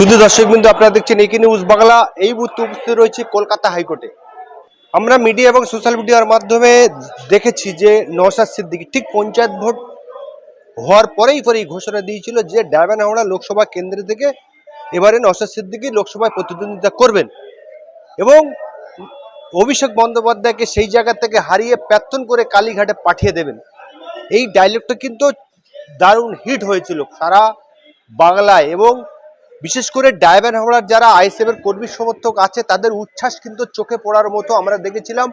শুধু দর্শক বিন্দু আপনারা দেখছেন একে নিউজ বাংলা। এই মুহূর্তে উপস্থিত রয়েছে কলকাতা হাইকোর্টে। আমরা মিডিয়া এবং সোশ্যাল মিডিয়ার মাধ্যমে দেখেছি যে নওশাদ সিদ্দিকী ঠিক পঞ্চায়েত ভোট হওয়ার পরেই পরেই ঘোষণা দিয়েছিল যে ডায়মন্ড হাওড়া লোকসভা কেন্দ্র থেকে এবারে নওশাদ সিদ্দিকী লোকসভায় প্রতিদ্বন্দ্বিতা করবেন। এবং অভিষেক বন্দ্যোপাধ্যায়কে সেই জায়গা থেকে হারিয়ে প্রার্থন করে কালীঘাটে পাঠিয়ে দেবেন। এই ডায়লগটা কিন্তু দারুণ হিট হয়েছিল সারা বাংলায় এবং বিশেষ করে ডায়মন্ড হাওড়ার যারা আইএসএফের কর্মী সমর্থক আছে, তাদের উচ্ছ্বাস কিন্তু চোখে পড়ার মতো আমরা দেখেছিলাম।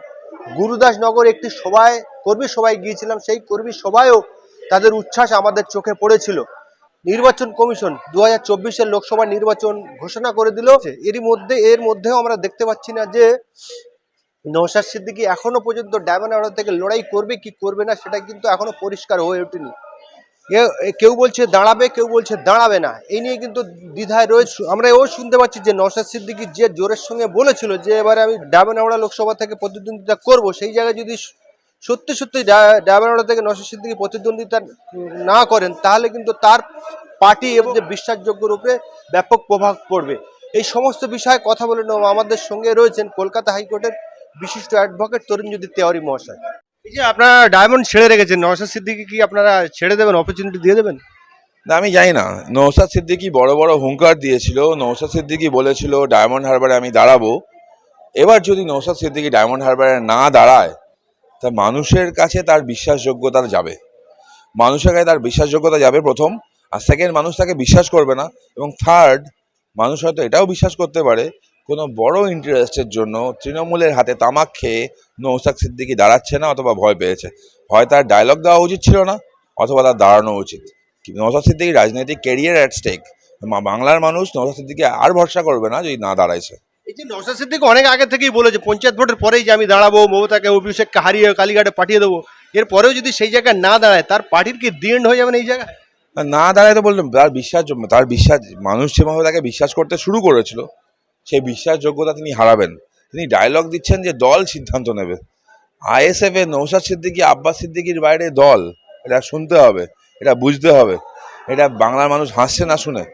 গুরুদাসনগর একটি সভায়, কর্মী সভায় গিয়েছিলাম, সেই কর্মী সভায়ও তাদের উচ্ছ্বাস আমাদের চোখে পড়েছিল। নির্বাচন কমিশন দু হাজার লোকসভা নির্বাচন ঘোষণা করে দিল। এরই মধ্যে, এর মধ্যেও আমরা দেখতে পাচ্ছি না যে নৌশাদ সিদ্দিকি এখনও পর্যন্ত ডায়মন্ড থেকে লড়াই করবে কি করবে না, সেটা কিন্তু এখনও পরিষ্কার হয়ে ওঠেনি। কেউ বলছে দাঁড়াবে, কেউ বলছে দাঁড়াবে না। এই নিয়ে কিন্তু দ্বিধায় রয়েছে, আমরা এও শুনতে পাচ্ছি যে নৌশাদ সিদ্দিকী যে জোরের সঙ্গে বলেছিল যে এবারে আমি ডায়মন্ড হাওড়া লোকসভা থেকে প্রতিদ্বন্দ্বিতা করব, সেই জায়গায় যদি সত্যি সত্যি ডা- ডায়মন্ড হাওড়া থেকে নৌশাদ সিদ্দিকী প্রতিদ্বন্দ্বিতা না করেন, তাহলে কিন্তু তার পার্টি এবং যে বিশ্বাসযোগ্যর উপরে ব্যাপক প্রভাব পড়বে। এই সমস্ত বিষয়ে কথা বলে নেব। আমাদের সঙ্গে রয়েছেন কলকাতা হাইকোর্টের বিশিষ্ট অ্যাডভোকেট তরুণজ্যোতি তেওয়ারি মহাশয়। এই যে আপনারা ডায়মন্ড ছেড়ে রেখেছেন, নওশাদ সিদ্দিকী কি আপনারা ছেড়ে দেবেন অপরচুনিটি দিয়ে দেবেন? না, আমি জানি না। নৌসাদ সিদ্দিকি বড় বড় হুঙ্কার দিয়েছিল নৌসাদ সিদ্দিকি বলেছিল ডায়মন্ড হারবারে আমি দাঁড়াবো। এবার যদি নৌসাদ সিদ্দিকি ডায়মন্ড হারবারে না দাঁড়ায়, তা মানুষের কাছে তার বিশ্বাসযোগ্যতা যাবে। মানুষের কাছে তার বিশ্বাসযোগ্যতা যাবে প্রথম, আর সেকেন্ড মানুষ তাকে বিশ্বাস করবে না, এবং থার্ড মানুষ হয়তো এটাও বিশ্বাস করতে পারে কোনো বড় ইন্টারেস্টের জন্য তৃণমূলের হাতে তামাক খেয়ে নৌসাদ সিদ্দিকি দাঁড়াচ্ছে না অথবা ভয় পেয়েছে। হয় তার ডায়লগ দেওয়া উচিত ছিল না অথবা তার দাঁড়ানো উচিত। নওশাদ সিদ্দিকি রাজনৈতিক ক্যারিয়ার অ্যাট স্টেক বাংলার মানুষ নওশাদ সিদ্দিকি আর ভরসা করবে না যদি না দাঁড়াইছে। এই যে নওশাদ সিদ্দিকী অনেক আগে থেকেই বলেছে পঞ্চায়েত ভোটের পরেই যে আমি দাঁড়াবো মমতাকে অভিষেককে হারিয়ে কালীঘাটে পাঠিয়ে দেবো এরপরেও যদি সেই জায়গায় না দাঁড়ায় তার পার্টির কি দিন হয়ে যাবেন এই জায়গায়? না দাঁড়ায় তো বললাম তার বিশ্বাস তার বিশ্বাস মানুষ যেভাবে তাকে বিশ্বাস করতে শুরু করেছিল সেই বিশ্বাসযোগ্যতা তিনি হারাবেন। তিনি ডায়লগ দিচ্ছেন যে দল সিদ্ধান্ত নেবে। আইএসএফ এ নৌশাদ সিদ্দিকী, আব্বাস সিদ্দিকির বাইরে দল। এটা শুনতে হবে, এটা বুঝতে হবে। এটা বাংলার মানুষ হাসছে না শুনে।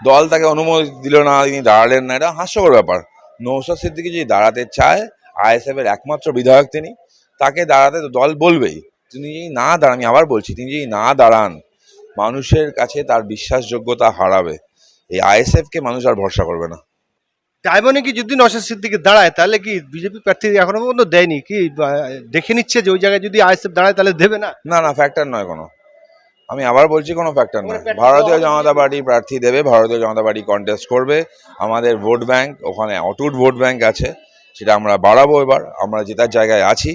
দল তাকে অনুমতি দিল না, তিনি দাঁড়ালেন না, এটা হাস্যকর ব্যাপার। নৌশাদ সিদ্দিকী যদি দাঁড়াতে চায় আইএসএফ এর একমাত্র বিধায়ক তিনি, তাকে দাঁড়াতে তো দল বলবেই। তিনি যদি না দাঁড়ান, আমি আবার বলছি, তিনি যদি না দাঁড়ান, মানুষের কাছে তার বিশ্বাসযোগ্যতা হারাবে। এই আইএসএফ কে মানুষ আর ভরসা করবে না। ডায়মন্ডে কি যদি নওশাদ সিদ্দিকী দাঁড়ায় তাহলে কি বিজেপি প্রার্থী এখনও পর্যন্ত দেয়নি? কি দেখে নিচ্ছে যে ওই জায়গায় যদি আইএসএফ দাঁড়ায় তাহলে দেবে না? না না ফ্যাক্টর নয় কোনো। আমি আবার বলছি কোনো ফ্যাক্টর নয়। ভারতীয় জনতা পার্টি প্রার্থী দেবে ভারতীয় জনতা পার্টি কন্টেস্ট করবে। আমাদের ভোট ব্যাংক ওখানে অটুট ভোট ব্যাংক আছে সেটা আমরা বাড়াবো এবার। আমরা জেতার জায়গায় আছি।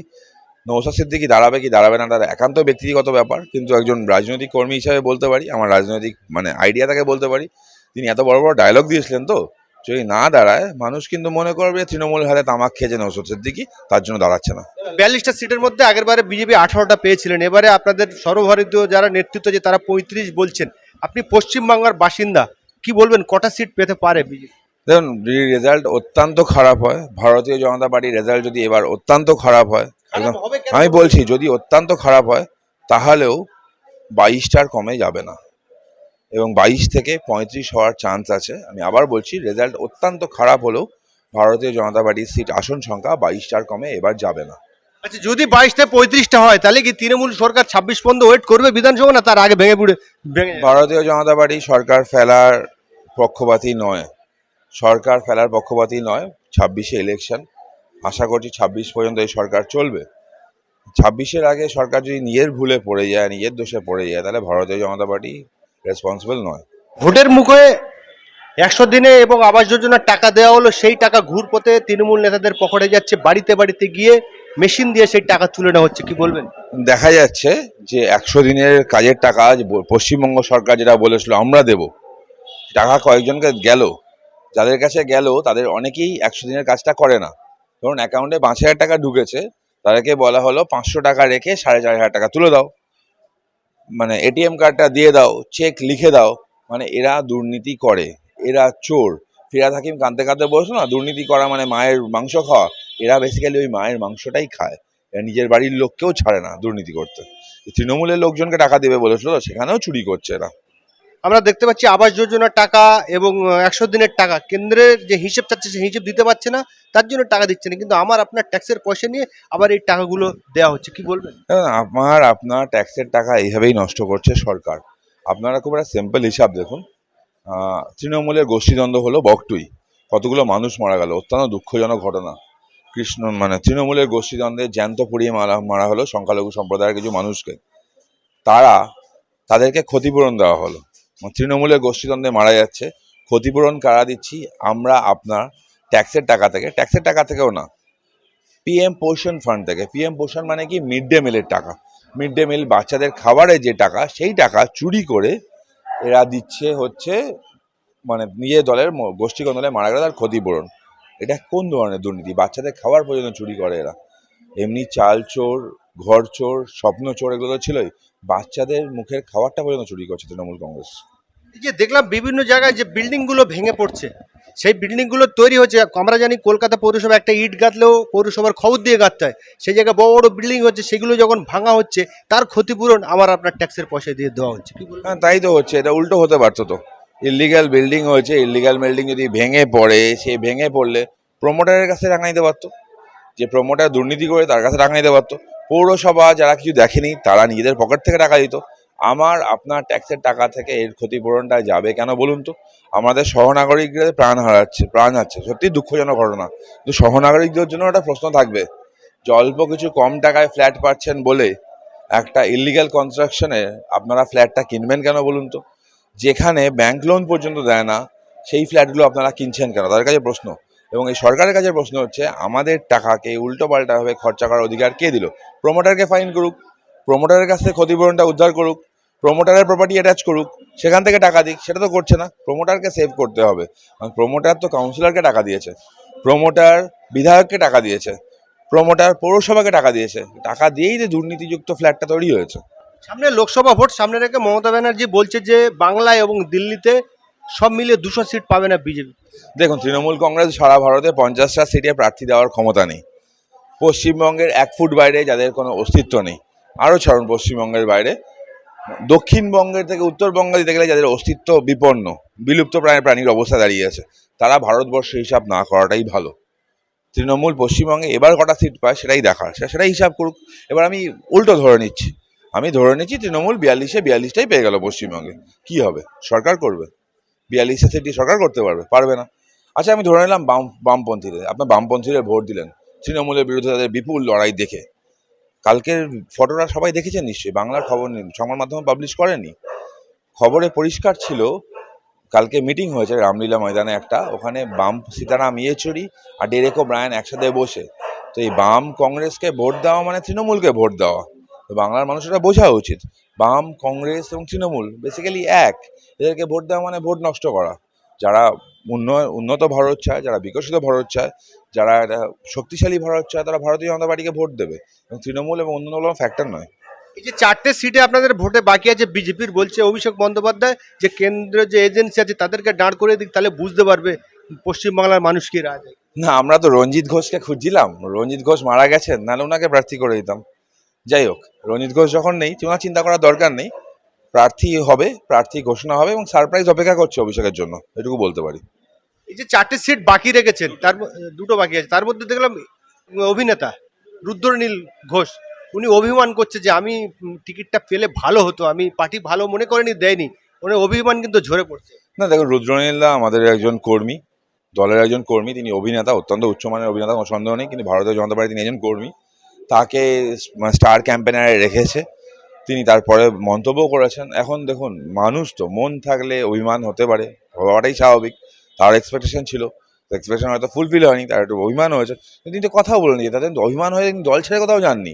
নৌসাদ সিদ্দিকি দাঁড়াবে কি দাঁড়াবে না তার একান্ত ব্যক্তিগত ব্যাপার। কিন্তু একজন রাজনৈতিক কর্মী হিসাবে বলতে পারি আমার রাজনৈতিক মানে আইডিয়া তাকে বলতে পারি। তিনি এত বড় বড় ডায়লগ দিয়েছিলেন তো। যদি না দাঁড়ায় মানুষ কিন্তু মনে করবে তৃণমূল হাতে তামাক খেয়েছে নৌসাদ সিদ্দিকি তার জন্য দাঁড়াচ্ছে না। বিয়াল্লিশটা সিটের মধ্যে আগের বারে বিজেপি আঠারোটা পেয়েছিলেন। এবারে আপনাদের সর্বভারতীয় যারা নেতৃত্ব যে তারা পঁয়ত্রিশ বলছেন। আপনি পশ্চিমবাংলার বাসিন্দা কি বলবেন? কটা সিট পেতে পারে বিজেপি? দেখুন রেজাল্ট অত্যন্ত খারাপ হয় ভারতীয় জনতা পার্টির রেজাল্ট যদি এবার অত্যন্ত খারাপ হয় একদম আমি বলছি যদি অত্যন্ত খারাপ হয় তাহলেও বাইশটার কমে যাবে না। এবং বাইশ থেকে পঁয়ত্রিশ হওয়ার চান্স আছে। আমি আবার বলছি রেজাল্ট অত্যন্ত খারাপ হলেও ভারতীয় জনতা পার্টির সিট আসন সংখ্যা বাইশটার কমে এবার যাবে না। আচ্ছা যদি বাইশটা পঁয়ত্রিশটা হয় তাহলে কি তৃণমূল সরকার ছাব্বিশ পর্যন্ত ওয়েট করবে বিধানসভা না তার আগে ভেঙে পুড়ে ভেঙে ভারতীয় জনতা পার্টি সরকার ফেলার পক্ষপাতী নয়। সরকার ফেলার পক্ষপাতী নয় ছাব্বিশে ইলেকশন আশা করছি ছাব্বিশ পর্যন্ত এই সরকার চলবে। ছাব্বিশের আগে সরকার যদি নিজের ভুলে পড়ে যায় নিজের দোষে পড়ে যায় তাহলে ভারতীয় জনতা পার্টি রেসপন্সিবল নয়। ভোটের মুখে একশো দিনে এবং আবাস যোজনার টাকা দেওয়া হলো সেই টাকা ঘুরপথে তৃণমূল নেতাদের পকেটে যাচ্ছে বাড়িতে বাড়িতে গিয়ে মেশিন দিয়ে সেই টাকা তুলে নেওয়া হচ্ছে কি বলবেন? দেখা যাচ্ছে যে একশো দিনের কাজের টাকা আজ পশ্চিমবঙ্গ সরকার যেটা বলেছিল আমরা দেব। টাকা কয়েকজনকে গেল। যাদের কাছে গেল তাদের অনেকেই একশো দিনের কাজটা করে না। ধরুন অ্যাকাউন্টে পাঁচ হাজার টাকা ঢুকেছে তাদেরকে বলা হলো পাঁচশো টাকা রেখে সাড়ে চার হাজার টাকা তুলে দাও। মানে এটিএম কার্ডটা দিয়ে দাও চেক লিখে দাও মানে এরা দুর্নীতি করে, এরা চোর। ফিরাদ হাকিম কাঁদতে কাঁদতে বলছো না, দুর্নীতি করা মানে মায়ের মাংস খাওয়া। এরা বেসিক্যালি ওই মায়ের মাংসটাই খায়। এরা নিজের বাড়ির লোককেও ছাড়ে না দুর্নীতি করতে। তৃণমূলের লোকজনকে টাকা দেবে বলেছিল, সেখানেও চুরি করছে এরা। আমরা দেখতে পাচ্ছি আবাস যোজনার টাকা এবং একশো দিনের টাকা। কেন্দ্রের যে হিসেব চাচ্ছে সেই হিসেব দিতে পারছে না, তার জন্য টাকা দিচ্ছে না। কিন্তু আমার আপনার ট্যাক্সের পয়সা নিয়ে আবার এই টাকাগুলো দেওয়া হচ্ছে। কি বলবেন? আমার, আপনার ট্যাক্সের টাকা এইভাবেই নষ্ট করছে সরকার। আপনারা খুব একটা সিম্পল হিসাব দেখুন। তৃণমূলের গোষ্ঠীদ্বন্দ্ব হলো বকটুই। কতগুলো মানুষ মারা গেল। অত্যন্ত দুঃখজনক ঘটনা। কৃষ্ণ মানে তৃণমূলের গোষ্ঠীদ্বন্দ্বে জ্যান্ত পুড়িয়ে মারা মারা হলো সংখ্যালঘু সম্প্রদায়ের কিছু মানুষকে। তারা তাদেরকে ক্ষতিপূরণ দেওয়া হলো। তৃণমূলের গোষ্ঠীদ্বন্দ্বে মারা যাচ্ছে। ক্ষতিপূরণ কারা দিচ্ছি? আমরা আপনার ট্যাক্সের টাকা থেকে। ট্যাক্সের টাকা থেকেও না। পিএম পোষণ ফান্ড থেকে। পিএম পোষণ মানে কি? মিড ডে মিলের টাকা। মিড ডে মিল বাচ্চাদের খাবারে যে টাকা, সেই টাকা চুরি করে এরা দিচ্ছে হচ্ছে মানে নিজের দলের গোষ্ঠীগণ দলে মারা গেলে তার ক্ষতিপূরণ। এটা কোন ধরনের দুর্নীতি? বাচ্চাদের খাবার পর্যন্ত চুরি করে এরা। এমনি চাল চোর, ঘর চোর, স্বপ্ন চোর এগুলো তো ছিলই। বাচ্চাদের মুখের খাবারটা পর্যন্ত চুরি করছে তৃণমূল কংগ্রেস। যে দেখলাম বিভিন্ন জায়গায় যে বিল্ডিংগুলো ভেঙে পড়ছে, সেই বিল্ডিংগুলো তৈরি হচ্ছে। আমরা জানি কলকাতা পৌরসভা একটা ইট গাঁথলেও পৌরসভার খবর দিয়ে গাঁথতে হয়। সেই জায়গায় বড় বড় বিল্ডিং হচ্ছে, সেগুলো যখন ভাঙা হচ্ছে, তার ক্ষতিপূরণ আমার আপনার ট্যাক্সের পয়সা দিয়ে দেওয়া হচ্ছে। হ্যাঁ তাই তো হচ্ছে, এটা উল্টো হতে পারতো তো। ইলিগাল বিল্ডিং হয়েছে ইলিগাল বিল্ডিং যদি ভেঙে পড়ে সে ভেঙে পড়লে প্রমোটারের কাছে টাকা নিতে পারতো। যে প্রমোটার দুর্নীতি করে তার কাছে টাকা নিতে পারতো। পৌরসভা যারা কিছু দেখেনি, তারা নিজেদের পকেট থেকে টাকা দিত। আমার আপনার ট্যাক্সের টাকা থেকে এর ক্ষতিপূরণটা যাবে কেন বলুন তো? আমাদের সহনাগরিকদের প্রাণ হারাচ্ছে প্রাণ হারাচ্ছে। সত্যি দুঃখজনক ঘটনা। কিন্তু সহনাগরিকদের জন্য একটা প্রশ্ন থাকবে। যে অল্প কিছু কম টাকায় ফ্ল্যাট পাচ্ছেন বলে একটা ইলিগাল কনস্ট্রাকশনে আপনারা ফ্ল্যাটটা কিনবেন কেন বলুন তো? যেখানে ব্যাংক লোন পর্যন্ত দেয় না, সেই ফ্ল্যাটগুলো আপনারা কিনছেন কেন? তাদের কাছে প্রশ্ন। এবং এই সরকারের কাছে প্রশ্ন হচ্ছে, আমাদের টাকাকে উল্টো পাল্টাভাবে খরচা করার অধিকার কে দিল? প্রমোটারকে ফাইন করুক। প্রমোটারের কাছ থেকে ক্ষতিপূরণটা উদ্ধার করুক। প্রমোটারের প্রপার্টি অ্যাটাচ করুক সেখান থেকে টাকা দিক সেটা তো করছে না। প্রোমোটারকে সেভ করতে হবে। প্রোমোটার তো কাউন্সিলরকে টাকা দিয়েছে। প্রোমোটার বিধায়ককে টাকা দিয়েছে। প্রোমোটার পৌরসভাকে টাকা দিয়েছে। টাকা দিয়েই যে দুর্নীতিযুক্ত ফ্ল্যাটটা তৈরি হয়েছে। সামনে লোকসভা ভোট সামনে রেখে মমতা ব্যানার্জি বলছে যে বাংলায় এবং দিল্লিতে সব মিলিয়ে দুশো সিট পাবে না বিজেপি। দেখুন তৃণমূল কংগ্রেস সারা ভারতে পঞ্চাশটা সিটে প্রার্থী দেওয়ার ক্ষমতা নেই। পশ্চিমবঙ্গের এক ফুট বাইরে যাদের কোনো অস্তিত্ব নেই। আরও ছাড়ুন পশ্চিমবঙ্গের বাইরে দক্ষিণবঙ্গের থেকে উত্তরবঙ্গে দিতে গেলে যাদের অস্তিত্ব বিপন্ন, বিলুপ্ত প্রাণের প্রাণীর অবস্থা দাঁড়িয়ে আছে, তারা ভারতবর্ষে হিসাব না করাটাই ভালো। তৃণমূল পশ্চিমবঙ্গে এবার কটা সিট পায় সেটাই দেখার সেটাই হিসাব করুক। এবার আমি উল্টো ধরে নিচ্ছি। আমি ধরে নিচ্ছি তৃণমূল বিয়াল্লিশে বিয়াল্লিশটাই পেয়ে গেল পশ্চিমবঙ্গে। কি হবে? সরকার করবে? বিয়াল্লিশে সিটি সরকার করতে পারবে? পারবে না। আচ্ছা আমি ধরে নিলাম বাম বামপন্থীদের। আপনার বামপন্থীদের ভোট দিলেন। তৃণমূলের বিরুদ্ধে তাদের বিপুল লড়াই দেখে। কালকের ফটোটা সবাই দেখেছেন নিশ্চয়ই, বাংলার খবর সংবাদ মাধ্যমে পাবলিশ করেনি। খবরে পরিষ্কার ছিল, কালকে মিটিং হয়েছে রামলীলা ময়দানে একটা, ওখানে বাম সীতারাম ইয়েচুরি আর ডেরেকো ব্রায়ান একসাথে বসে। তো এই বাম কংগ্রেসকে ভোট দেওয়া মানে তৃণমূলকে ভোট দেওয়া। তো বাংলার মানুষেরা বোঝা উচিত, বাম কংগ্রেস এবং তৃণমূল বেসিক্যালি এক, এদেরকে ভোট দেওয়া মানে ভোট নষ্ট করা। যারা উন্নয়ন উন্নত ভারত চায় যারা বিকশিত ভারত চায় যারা একটা শক্তিশালী ভারত চায় তারা ভারতীয় জনতা পার্টিকে ভোট দেবে। এবং তৃণমূল এবং অন্য কোনো ফ্যাক্টর নয়। এই যে চারটে সিটে আপনাদের ভোটে বাকি আছে বিজেপির বলছে অভিষেক বন্দ্যোপাধ্যায় যে কেন্দ্র যে এজেন্সি আছে তাদেরকে দাঁড় করে দিক তাহলে বুঝতে পারবে পশ্চিমবাংলার মানুষ কি রাজ। না আমরা তো রঞ্জিত ঘোষকে খুঁজছিলাম। রঞ্জিত ঘোষ মারা গেছেন নাহলে ওনাকে প্রার্থী করে দিতাম। যাই হোক রঞ্জিত ঘোষ যখন নেই ওনার চিন্তা করার দরকার নেই। প্রার্থী হবে প্রার্থী ঘোষণা হবে এবং সারপ্রাইজ অপেক্ষা করছে অভিষেকের জন্য এটুকু বলতে পারি। এই যে চারটে সিট বাকি রেখেছেন তার দুটো বাকি আছে তার মধ্যে দেখলাম অভিনেতা রুদ্রনীল ঘোষ উনি অভিমান করছে যে আমি টিকিটটা পেলে ভালো হতো আমি পার্টি ভালো মনে করেনি দেয়নি উনি অভিমান কিন্তু ঝরে পড়ছে। না দেখুন রুদ্রনীলদা আমাদের একজন কর্মী দলের একজন কর্মী তিনি অভিনেতা অত্যন্ত উচ্চমানের অভিনেতা কোনো সন্দেহ নেই কিন্তু ভারতীয় জনতা পার্টি তিনি একজন কর্মী তাকে স্টার ক্যাম্পেনারে রেখেছে তিনি তারপরে মন্তব্য করেছেন এখন দেখুন মানুষ তো মন থাকলে অভিমান হতে পারে হওয়াটাই স্বাভাবিক তার এক্সপেকটেশন ছিল এক্সপেকটেশন হয়তো ফুলফিল হয়নি তার একটু অভিমান হয়েছে তিনি তো কথাও বলেনি তাদের অভিমান হয়ে তিনি দল ছেড়ে কোথাও যাননি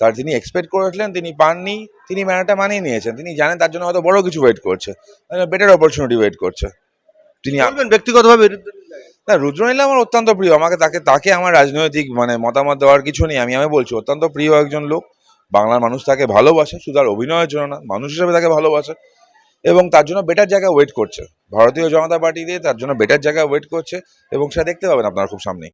তার তিনি এক্সপেক্ট করেছিলেন তিনি পাননি তিনি ম্যানারটা মানিয়ে নিয়েছেন তিনি জানেন তার জন্য হয়তো বড় কিছু ওয়েট করছে বেটার অপরচুনিটি ওয়েট করছে তিনি বলবেন ব্যক্তিগতভাবে? না রুদ্রনীল আমার অত্যন্ত প্রিয় আমাকে তাকে তাকে আমার রাজনৈতিক মানে মতামত দেওয়ার কিছু নেই আমি আমি বলছি অত্যন্ত প্রিয় একজন লোক বাংলার মানুষ তাকে ভালোবাসে, শুধু তার অভিনয়ের জন্য না, মানুষ হিসেবে তাকে ভালোবাসে এবং তার জন্য বেটার জায়গায় ওয়েট করছে। ভারতীয় জনতা পার্টি দিয়ে তার জন্য বেটার জায়গায় ওয়েট করছে এবং সেটা দেখতে পাবেন আপনারা খুব সামনেই।